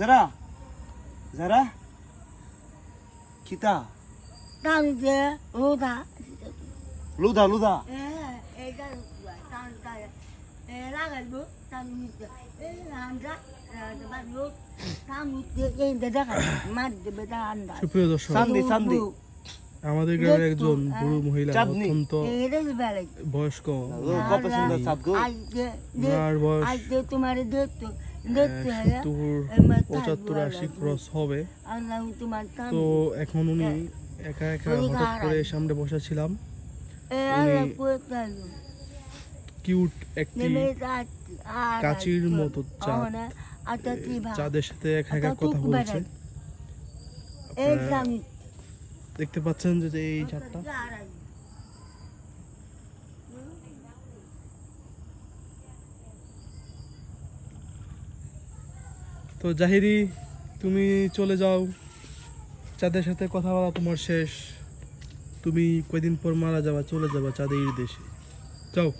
যারা যারা কিতা টানতে রোদা লুদা লুদা আমাদের গ্রামের একজন বুড়ো মহিলা অত্যন্ত বয়স্ক তোমার দেখতো সত্তর পঁচাত্তর আশি ক্রস হবে। তো এখন উনি একা একা হঠাৎ করে সামনে বসেছিলাম কিউট একটি কাচির মতো চাঁদ। চাঁদের সাথে একা একা কথা বলছে। দেখতে পাচ্ছেন যে যে এই চাঁদটা তো জাহিরি তুমি চলে যাও। চাঁদের সাথে কথা বলা তোমার শেষ। তুমি কয়দিন পর মারা যাবা চলে যাবা চাঁদের দেশে। যাও।